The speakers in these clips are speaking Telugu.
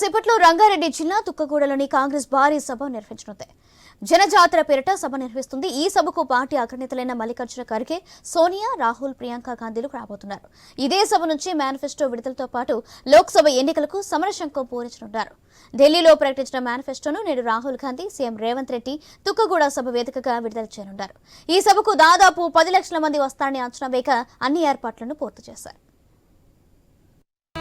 సేపట్లో రంగారెడ్డి జిల్లా తుక్కగూడలోని కాంగ్రెస్ భారీ సభ నిర్వహించనుంది. జనజాతర పేరిట సభ నిర్వహిస్తుంది. ఈ సభకు పార్టీ అగ్రనేతలైన మల్లికార్జున ఖర్గే సోనియా రాహుల్ ప్రియాంక గాంధీలు రాబోతున్నారు. ఇదే సభ నుంచి మేనిఫెస్టో విడుదలతో పాటు లోక్సభ ఎన్నికలకు సమరశంఖం పూరించనున్నారు. ఢిల్లీలో ప్రకటించిన మేనిఫెస్టోను నేడు రాహుల్ గాంధీ సీఎం రేవంత్ రెడ్డి తుక్కగూడ సభ వేదికగా విడుదల చేయనున్నారు. ఈ సభకు దాదాపు పది లక్షల మంది వస్తారని అంచనా వేయక అన్ని ఏర్పాట్లను పూర్తి చేశారు.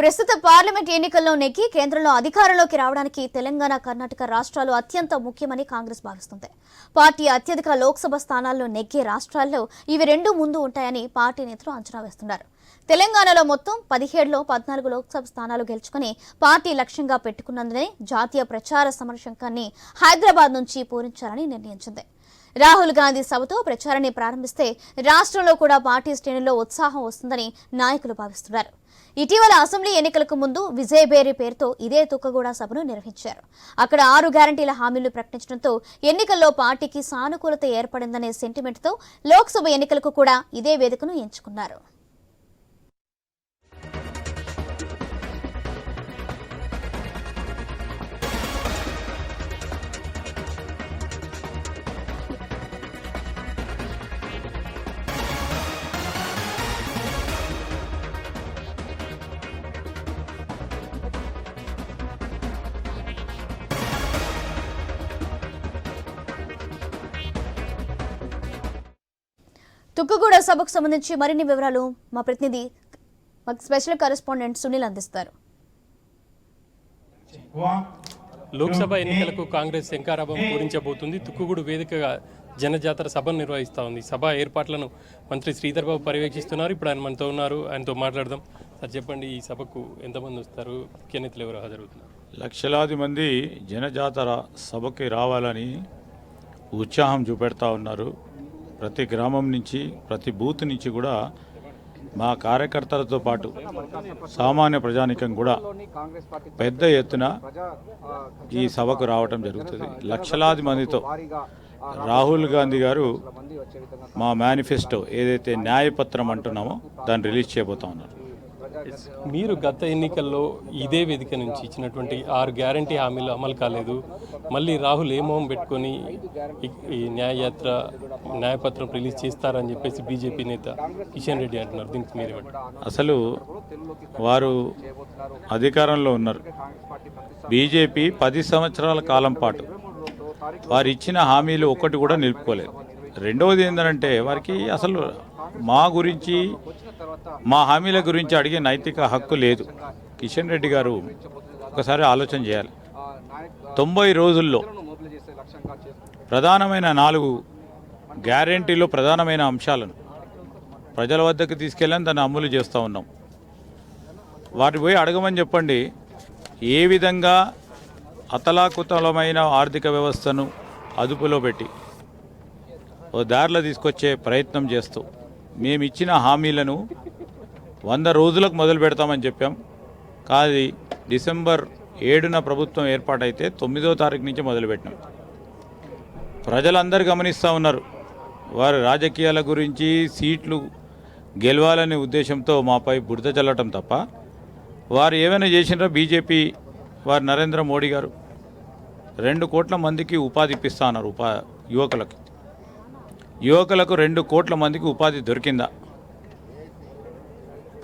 ప్రస్తుత పార్లమెంట్ ఎన్నికల్లో నెగ్గి కేంద్రంలో అధికారంలోకి రావడానికి తెలంగాణ కర్ణాటక రాష్ట్రాలు అత్యంత ముఖ్యమని కాంగ్రెస్ భావిస్తుంది. పార్టీ అత్యధిక లోక్సభ స్థానాల్లో నెగ్గే రాష్ట్రాల్లో ఇవి రెండు ముందు ఉంటాయని పార్టీ నేతలు అంచనా వేస్తున్నారు. తెలంగాణలో మొత్తం పదిహేడులో పద్నాలుగు లోక్సభ స్థానాలు గెలుచుకుని పార్టీ లక్ష్యంగా పెట్టుకున్నందునే జాతీయ ప్రచార సమరశంకాన్ని హైదరాబాద్ నుంచి పూరించాలని నిర్ణయించింది. రాహుల్ గాంధీ సభతో ప్రచారాన్ని ప్రారంభిస్తే రాష్ట్రంలో కూడా పార్టీ శ్రేణుల్లో ఉత్సాహం వస్తుందని నాయకులు భావిస్తున్నారు. ఇటీవల అసెంబ్లీ ఎన్నికలకు ముందు విజయబేరి పేరుతో ఇదే తుక్కగూడ సభను నిర్వహించారు. అక్కడ ఆరు గ్యారంటీల హామీలు ప్రకటించడంతో ఎన్నికల్లో పార్టీకి సానుకూలత ఏర్పడిందనే సెంటిమెంట్తో లోక్సభ ఎన్నికలకు కూడా ఇదే వేదికను ఎంచుకున్నారు. తుక్కుగూడ సభకు సంబంధించి మరిన్ని వివరాలు మా ప్రతినిధి మా స్పెషల్ కరెస్పాండెంట్ సునీల్ అందిస్తారు. లోక్సభ ఎన్నికలకు కాంగ్రెస్ శంకారాభం పూరించబోతుంది. తుక్కుగూడు వేదికగా జనజాతర సభను నిర్వహిస్తా ఉంది. సభ ఏర్పాట్లను మంత్రి శ్రీధర్ బాబు పర్యవేక్షిస్తున్నారు. ఇప్పుడు ఆయన మనతో ఉన్నారు. ఆయనతో మాట్లాడదాం. సార్ చెప్పండి ఈ సభకు ఎంతమంది వస్తారు? ముఖ్య నేతలు ఎవరు హాజరవుతున్నారు? లక్షలాది మంది జనజాతర సభకి రావాలని ఉత్సాహం చూపెడతా ఉన్నారు. ప్రతి గ్రామం నుంచి ప్రతి బూత్ నుంచి కూడా మా కార్యకర్తలతో పాటు సామాన్య ప్రజానికం కూడా పెద్ద ఎత్తున ఈ సభకు రావటం జరుగుతుంది. లక్షలాది మందితో రాహుల్ గాంధీ గారు మా మేనిఫెస్టో ఏదైతే న్యాయపత్రం అంటున్నామో దాన్ని రిలీజ్ చేయబోతా ఉన్నారు. మీరు గత ఎన్నికల్లో ఇదే వేదిక నుంచి ఇచ్చినటువంటి ఆరు గ్యారంటీ హామీలు అమలు కాలేదు. మళ్ళీ రాహుల్ ఏమోహం పెట్టుకొని ఈ- న్యాయయాత్ర న్యాయపత్రం రిలీజ్ చేస్తారని చెప్పేసి బీజేపీ నేత కిషన్ రెడ్డి అంటున్నారు. దీనికి మీరేమంటారు అసలు వారు అధికారంలో ఉన్నారు. బీజేపీ పది సంవత్సరాల కాలం పాటు వారు ఇచ్చిన హామీలు ఒక్కటి కూడా నిలుపుకోలేదు. రెండవది ఏంటంటే వారికి అసలు మా గురించి మా హామీల గురించి అడిగే నైతిక హక్కు లేదు. కిషన్ రెడ్డి గారు ఒకసారి ఆలోచన చేయాలి. తొంభై రోజుల్లో ప్రధానమైన నాలుగు గ్యారెంటీలో ప్రధానమైన అంశాలను ప్రజల వద్దకు తీసుకెళ్ళని దాన్ని అమలు చేస్తూ ఉన్నాం. వాటి పోయి అడగమని చెప్పండి. ఏ విధంగా అతలాకుతలమైన ఆర్థిక వ్యవస్థను అదుపులో పెట్టి ఓ దారిలో తీసుకొచ్చే ప్రయత్నం చేస్తూ మేము ఇచ్చిన హామీలను వంద రోజులకు మొదలు పెడతామని చెప్పాం. కాది డిసెంబర్ ఏడున ప్రభుత్వం ఏర్పాటైతే తొమ్మిదో తారీఖు నుంచి మొదలుపెట్టినాం ప్రజలందరూ గమనిస్తూ ఉన్నారు. వారి రాజకీయాల గురించి సీట్లు గెలవాలనే ఉద్దేశంతో మాపై బురద చల్లటం తప్ప వారు ఏమైనా చేసినారో? బీజేపీ వారు నరేంద్ర మోడీ గారు. రెండు కోట్ల మందికి ఉపాధి ఇప్పిస్తా అన్నారు ఉపా యువకులకి. యువకులకు రెండు కోట్ల మందికి ఉపాధి దొరికిందా?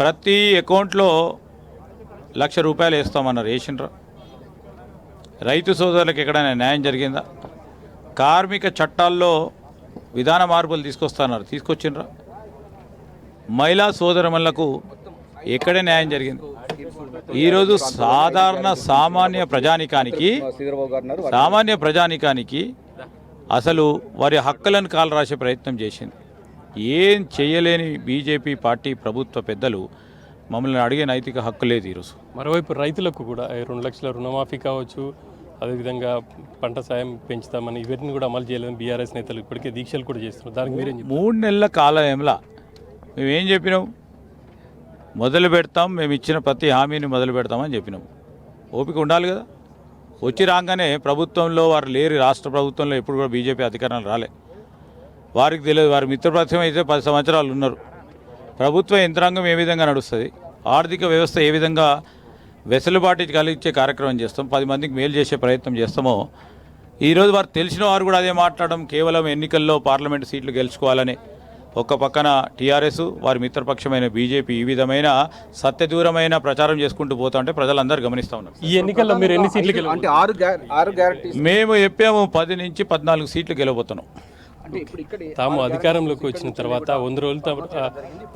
ప్రతి అకౌంట్లో లక్ష రూపాయలు వేస్తామన్నారు వేసిండ్రా రైతు సోదరులకు ఎక్కడైనా న్యాయం జరిగిందా? కార్మిక చట్టాల్లో విధాన మార్పులు తీసుకొస్తున్నారు తీసుకొచ్చిండ్రా. మహిళా సోదరములకు ఎక్కడ న్యాయం జరిగింది? ఈరోజు సాధారణ సామాన్య ప్రజానికానికి సామాన్య ప్రజానికానికి అసలు వారి హక్కులను కాలు రాసే ప్రయత్నం చేసింది. ఏం చేయలేని బీజేపీ పార్టీ ప్రభుత్వ పెద్దలు మమ్మల్ని అడిగే నైతిక హక్కు లేదు ఈరోజు. మరోవైపు రైతులకు కూడా రెండు లక్షల రుణమాఫీ కావచ్చు అదేవిధంగా పంట సాయం పెంచుతామని ఇవన్నీ కూడా అమలు చేయాలని బీఆర్ఎస్ నేతలు ఇప్పటికే దీక్షలు కూడా చేస్తున్నారు. దానికి మీరేం? మూడు నెలల కాలంలో మేమేం చెప్పినాం? మొదలు పెడతాం మేము ఇచ్చిన ప్రతి హామీని మొదలు పెడతామని చెప్పినాం. ఓపిక ఉండాలి కదా? వచ్చి రాగానే ప్రభుత్వంలో వారు లేరు రాష్ట్ర ప్రభుత్వంలో ఎప్పుడు కూడా బీజేపీ అధికారంలో రాలే. వారికి తెలియదు వారి మిత్రపక్షం అయితే పది సంవత్సరాలు ఉన్నారు. ప్రభుత్వ యంత్రాంగం ఏ విధంగా నడుస్తుంది? ఆర్థిక వ్యవస్థ ఏ విధంగా వెసులుబాటు కలిగించే కార్యక్రమం చేస్తాం? పది మందికి మేలు చేసే ప్రయత్నం చేస్తామో? ఈరోజు వారు తెలిసిన వారు కూడా అదే మాట్లాడడం కేవలం ఎన్నికల్లో పార్లమెంటు సీట్లు గెలుచుకోవాలని ఒక పక్కన టీఆర్ఎస్ వారి మిత్రపక్షమైన బీజేపీ ఈ విధమైన సత్యదూరమైన ప్రచారం చేసుకుంటూ పోతా ఉంటే ప్రజలందరూ గమనిస్తూ ఉన్నారు ఈ ఎన్నికల్లో మీరు ఎన్ని సీట్లు అంటే ఆరు ఆరు మేము చెప్పాము పది నుంచి పద్నాలుగు సీట్లు గెలవబోతున్నాం. అంటే ఇప్పుడు ఇక్కడ తాము అధికారంలోకి వచ్చిన తర్వాత వంద రోజుల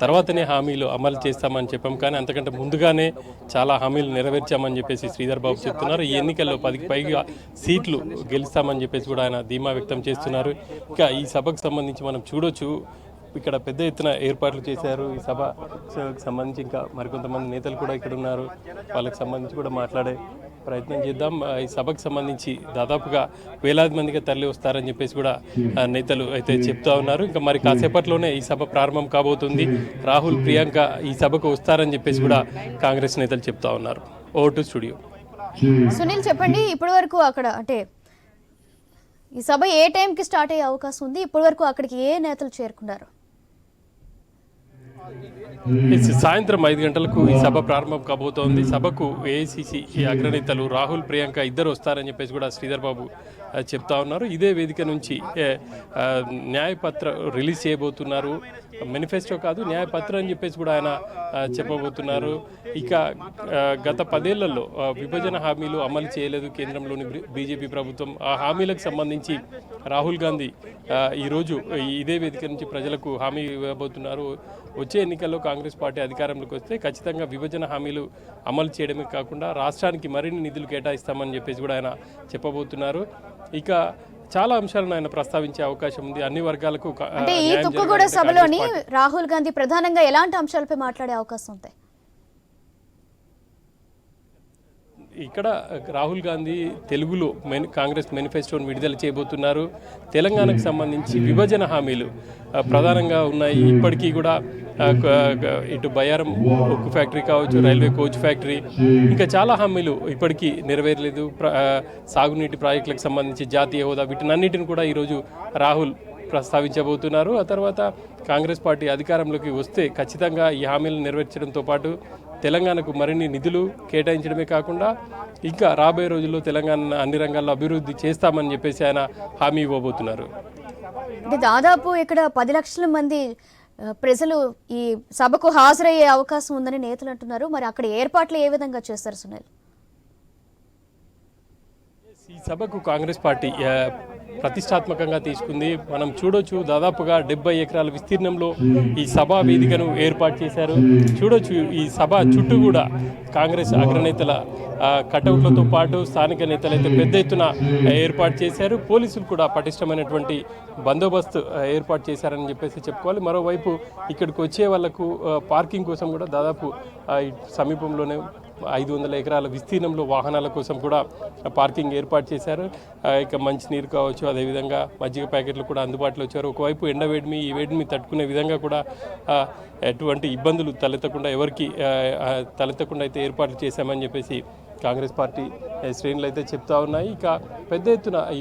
తర్వాతనే హామీలు అమలు చేస్తామని చెప్పాం. కానీ అంతకంటే ముందుగానే చాలా హామీలు నెరవేర్చామని చెప్పేసి శ్రీధర్ బాబు చెప్తున్నారు. ఈ ఎన్నికల్లో పదికి పైగా సీట్లు గెలుస్తామని చెప్పేసి కూడా ఆయన ధీమా వ్యక్తం చేస్తున్నారు. ఇంకా ఈ సభకు సంబంధించి మనం చూడొచ్చు. ఇక్కడ పెద్ద ఎత్తున ఏర్పాట్లు చేశారు ఈ సభ. సంబంధించి ఇంకా మరికొంతమంది నేతలు కూడా ఇక్కడ ఉన్నారు. వాళ్ళకి సంబంధించి కూడా మాట్లాడే ప్రయత్నం చేద్దాం. ఈ సభకు సంబంధించి దాదాపుగా వేలాది మందిగా తరలి వస్తారని చెప్పేసి కూడా నేతలు అయితే చెప్తా ఉన్నారు. ఇంకా మరి కాసేపట్లోనే ఈ సభ ప్రారంభం కాబోతుంది. రాహుల్ ప్రియాంక ఈ సభకు వస్తారని చెప్పేసి కూడా కాంగ్రెస్ నేతలు చెప్తా ఉన్నారు. ఓ టు స్టూడియో సునీల్ చెప్పండి. ఇప్పటి వరకు అక్కడ అంటే ఈ సభ ఏ టైంకి స్టార్ట్ అయ్యే అవకాశం ఉంది? ఇప్పటి వరకు అక్కడికి ఏ నేతలు చేరుకున్నారు? సాయంత్రం ఐదు గంటలకు ఈ సభ ప్రారంభం కాబోతోంది. సభకు ఏఐసిసి అగ్రనేతలు రాహుల్ ప్రియాంక ఇద్దరు వస్తారని చెప్పేసి కూడా శ్రీధర్ బాబు చెప్తా ఉన్నారు. ఇదే వేదిక నుంచి న్యాయపత్ర రిలీజ్ చేయబోతున్నారు. మేనిఫెస్టో కాదు న్యాయపత్రం అని చెప్పేసి కూడా ఆయన చెప్పబోతున్నారు. ఇక గత పదేళ్ళలో విభజన హామీలు అమలు చేయలేదు కేంద్రంలోని బీజేపీ ప్రభుత్వం. ఆ హామీలకు సంబంధించి రాహుల్ గాంధీ ఈరోజు ఇదే వేదిక నుంచి ప్రజలకు హామీ ఇవ్వబోతున్నారు. వచ్చే ఎన్నికల్లో కాంగ్రెస్ పార్టీ అధికారంలోకి వస్తే ఖచ్చితంగా విభజన హామీలు అమలు చేయడమే కాకుండా రాష్ట్రానికి మరిన్ని నిధులు కేటాయిస్తామని చెప్పేసి కూడా ఆయన చెప్పబోతున్నారు. ఇక చాలా అంశాలను ఆయన ప్రస్తావించే అవకాశం ఉంది. అన్ని వర్గాలకు అంటే ఈ తుక్కుగూడ సభలోని రాహుల్ గాంధీ ప్రధానంగా ఎలాంటి అంశాలపై మాట్లాడే అవకాశం ఉంటాయి? ఇక్కడ రాహుల్ గాంధీ తెలుగులో మెన్ కాంగ్రెస్ మేనిఫెస్టోను విడుదల చేయబోతున్నారు. తెలంగాణకు సంబంధించి విభజన హామీలు ప్రధానంగా ఉన్నాయి. ఇప్పటికీ కూడా ఇటు బయారం ఉక్కు ఫ్యాక్టరీ కావచ్చు రైల్వే కోచ్ ఫ్యాక్టరీ ఇంకా చాలా హామీలు ఇప్పటికీ నెరవేరలేదు. సాగునీటి ప్రాజెక్టులకు సంబంధించి జాతీయ హోదా వీటినన్నిటిని కూడా ఈరోజు రాహుల్ ప్రస్తావించబోతున్నారు. ఆ తర్వాత కాంగ్రెస్ పార్టీ అధికారంలోకి వస్తే ఖచ్చితంగా ఈ హామీలను నెరవేర్చడంతో పాటు తెలంగాణకు మరిన్ని నిధులు కేటాయించడమే కాకుండా ఇంకా రాబోయే రోజుల్లో తెలంగాణ అన్ని రంగాల్లో అభివృద్ధి చేస్తామని చెప్పేసి ఆయన హామీ ఇవ్వబోతున్నారు. అంటే దాదాపు ఇక్కడ పది లక్షల మంది ప్రజలు ఈ సభకు హాజరయ్యే అవకాశం ఉందని నేతలు అంటున్నారు. మరి అక్కడ ఏర్పాట్లు ఏ విధంగా చేస్తారు సునీల్? ఈ సభకు కాంగ్రెస్ పార్టీ ప్రతిష్టాత్మకంగా తీసుకుంది. మనం చూడొచ్చు దాదాపుగా డెబ్బై ఎకరాల విస్తీర్ణంలో ఈ సభా వేదికను ఏర్పాటు చేశారు. చూడొచ్చు ఈ సభ చుట్టూ కూడా కాంగ్రెస్ అగ్రనేతల కటౌట్లతో పాటు స్థానిక నేతలు అయితే పెద్ద ఎత్తున ఏర్పాటు చేశారు. పోలీసులు కూడా పటిష్టమైనటువంటి బందోబస్తు ఏర్పాటు చేశారని చెప్పేసి చెప్పుకోవాలి. మరోవైపు ఇక్కడికి వచ్చే వాళ్ళకు పార్కింగ్ కోసం కూడా దాదాపు సమీపంలోనే ఐదు వందల ఎకరాల విస్తీర్ణంలో వాహనాల కోసం కూడా పార్కింగ్ ఏర్పాటు చేశారు. ఇక మంచినీరు కావచ్చు అదేవిధంగా మజ్జిగ ప్యాకెట్లు కూడా అందుబాటులో వచ్చారు. ఒకవైపు ఎండ వేడిమి ఈ వేడిమి తట్టుకునే విధంగా కూడా ఎటువంటి ఇబ్బందులు తలెత్తకుండా ఎవరికి తలెత్తకుండా అయితే ఏర్పాట్లు చేశామని చెప్పేసి కాంగ్రెస్ పార్టీ శ్రేణులు అయితే చెప్తా ఉన్నాయి. ఇక పెద్ద ఎత్తున ఈ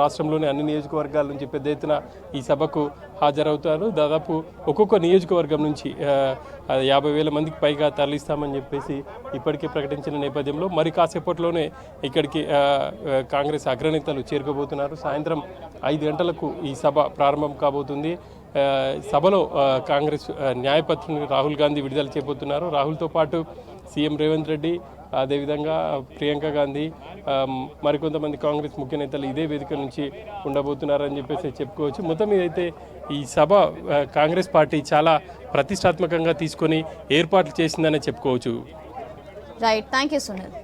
రాష్ట్రంలోని అన్ని నియోజకవర్గాల నుంచి పెద్ద ఎత్తున ఈ సభకు హాజరవుతారు. దాదాపు ఒక్కొక్క నియోజకవర్గం నుంచి యాభై వేల మందికి పైగా తరలిస్తామని చెప్పేసి ఇప్పటికే ప్రకటించిన నేపథ్యంలో మరి కాసేపట్లోనే ఇక్కడికి కాంగ్రెస్ అగ్రనేతలు చేరుకోబోతున్నారు. సాయంత్రం ఐదు గంటలకు ఈ సభ ప్రారంభం కాబోతుంది. సభలో కాంగ్రెస్ న్యాయపత్రుని న్యాయపత్రిని రాహుల్ గాంధీ విడుదల చేయబోతున్నారు. రాహుల్తో పాటు సీఎం రేవంత్ రెడ్డి అదేవిధంగా ప్రియాంక గాంధీ మరికొంతమంది కాంగ్రెస్ ముఖ్య నేతలు ఇదే వేదిక నుంచి ఉండబోతున్నారని చెప్పేసి చెప్పుకోవచ్చు. మొత్తం ఇదైతే అయితే ఈ సభ కాంగ్రెస్ పార్టీ చాలా ప్రతిష్టాత్మకంగా తీసుకొని ఏర్పాట్లు చేసిందనే చెప్పుకోవచ్చు. Right thank you Sunil